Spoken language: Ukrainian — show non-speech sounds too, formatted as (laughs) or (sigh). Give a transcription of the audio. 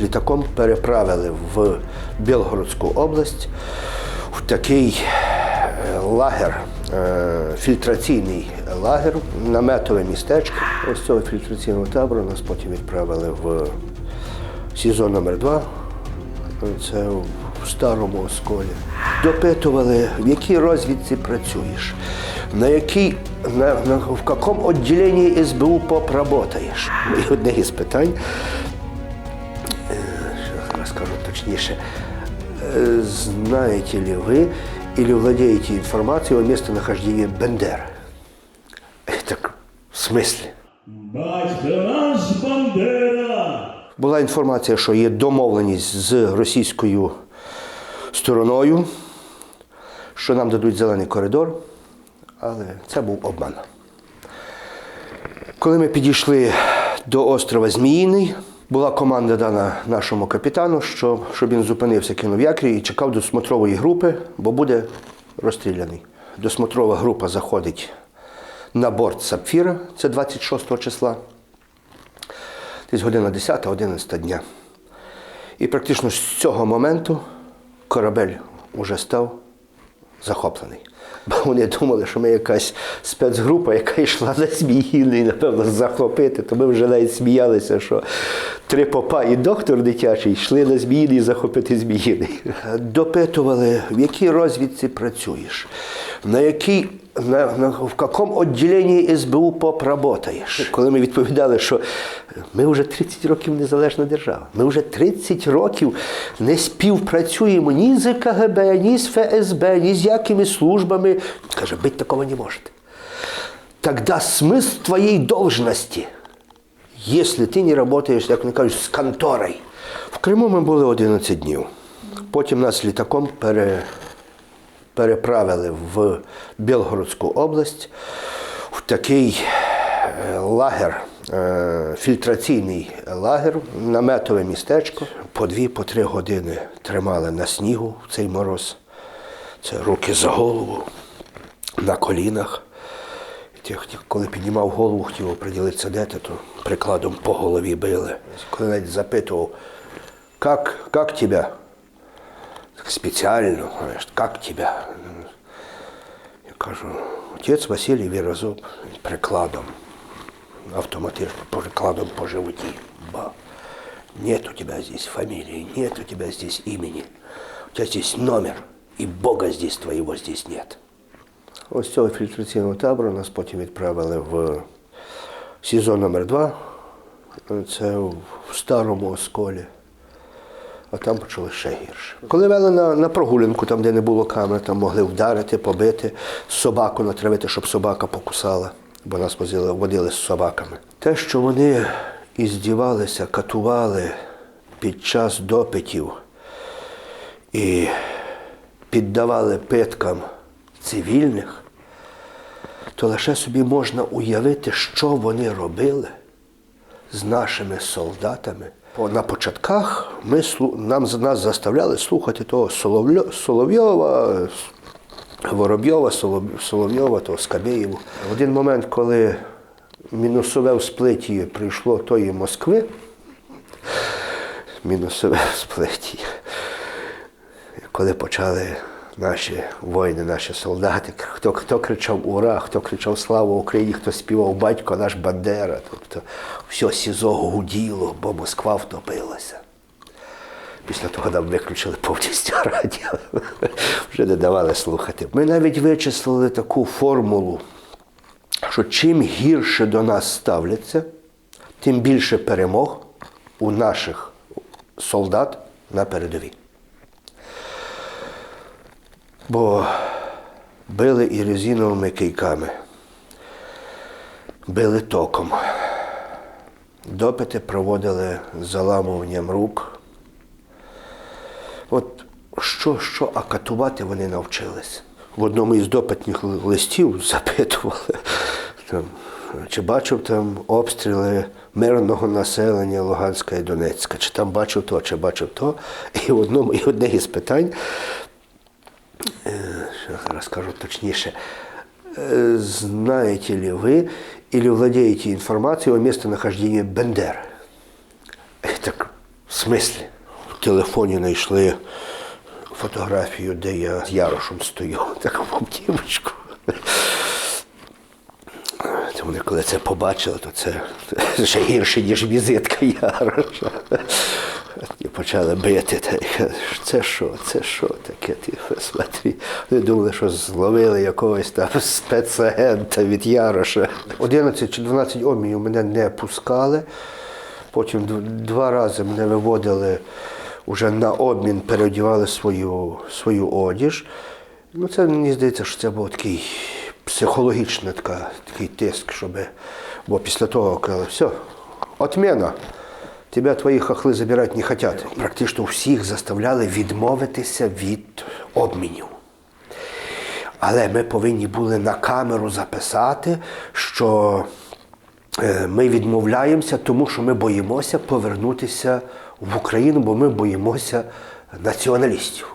Літаком переправили в Білгородську область в такий е, лагер, е, фільтраційний лагер, наметове містечко. Ось цього фільтраційного табору нас потім відправили в СІЗО номер 2 це в старому осколі. Допитували, в якій розвідці працюєш, на якій, на, на, в якому відділенні СБУ ПОП працюєш. І одне із питань, розкажу точніше, е, знаєте ли ви или владеете информацией о местонахождении Бендера? Так, в смысле? Наш Бандера! Була інформація, що є домовленість з російською стороною, що нам дадуть зелений коридор, але це був обман. Коли ми підійшли до острова Зміїний, була команда дана нашому капітану, що, щоб він зупинився, кинув якрі і чекав до смотрової групи, бо буде розстріляний. Досмотрова група заходить на борт Сапфіра, це 26 числа десь година 10-11 дня. І практично з цього моменту корабель уже став захоплений. Бо вони думали, що ми якась спецгрупа, яка йшла на Зміїний, напевно, захопити. То ми вже навіть сміялися, що три попа і доктор дитячий йшли на Зміїний захопити зміїни. Допитували, в якій розвідці працюєш, на якій на, на, в якому відділенні СБУ ПОП працюєш. Коли ми відповідали, що ми вже 30 років незалежна держава, ми вже 30 років не співпрацюємо ні з КГБ, ні з ФСБ, ні з якими службами. Каже, бить такого не можете. Тогда смысл твоей должности, если ты не работаешь, як вони кажуть, з конторою. В Криму ми були 11 днів. Потім нас літаком пере, переправили в Білгородську область в такий е, лагер, е, фільтраційний лагер, наметове містечко. По дві, по три години тримали на снігу в цей мороз. Це руки за голову, на колінах. Коли піднімав голову, хотів оприділитися, де ти, то прикладом по голові били. Коли навіть запитував, як тебе? Так спеціально, знаєш, як тебе? Я кажу, отець Василій Вірозуб прикладом, автоматично, прикладом по животі. Ба. Нет у тебя здесь фамилии, нет у тебя здесь имени. У тебя здесь номер, и Бога здесь твоего здесь нет. Ось з цього фільтраційного табору нас потім відправили в СІЗО номер 2 це в старому осколі. А там почали ще гірше. Коли вели на, на прогулянку, там, де не було камер, там могли вдарити, побити, собаку натравити, щоб собака покусала, бо нас возили, водили з собаками. Те, що вони іздівалися, катували під час допитів і піддавали питкам цивільних, то лише собі можна уявити, що вони робили з нашими солдатами. На початках ми, нам, нас заставляли слухати того Соловйова, Воробйова, Солов- Соловйова, того Скабєєву. В один момент, коли мінусове в сплиті прийшло тої Москви, мінусове в сплиті, коли почали наші воїни, наші солдати, хто, хто кричав Ура, хто кричав Слава Україні, хто співав батько наш Бандера, тобто все СІЗО гуділо, бо Москва втопилася. Після того нам виключили повністю (laughs) радіо, вже не давали слухати. Ми навіть вичислили таку формулу, що чим гірше до нас ставляться, тим більше перемог у наших солдат на передовій. Бо били і резиновими кийками, били током. Допити проводили з заламуванням рук. От що, що, а катувати вони навчились. В одному із допитних листів запитували, там, чи бачив там обстріли мирного населення Луганська і Донецька, чи там бачив то, чи бачив то. І в одному, і одне із питань расскажу точнейше. Э, Знаете ли вы или владеете информацией о местонахождении Бендера? Я Так, в смислі? В телефоні знайшли фотографію, де я з Ярошем стою, (laughs) таку автівочку. Це Вони коли це побачили, то це ще (laughs) гірше, ніж візитка Яроша. Почали бити. Та, це що, це що таке? Ти смотри. Вони думали, що зловили якогось там спецагента від Яроша. 11 чи 12 обмінів мене не пускали. Потім два рази мене виводили вже на обмін, переодівали свою, свою одіж. Ну, це мені здається, що це був такий психологічний така, такий тиск, щоб. Бо після того казали, все, отмена. Тебя твої хохли забирати не хочуть. Практично всіх заставляли відмовитися від обмінів. Але ми повинні були на камеру записати, що е, ми відмовляємося, тому що ми боїмося повернутися в Україну, бо ми боїмося націоналістів.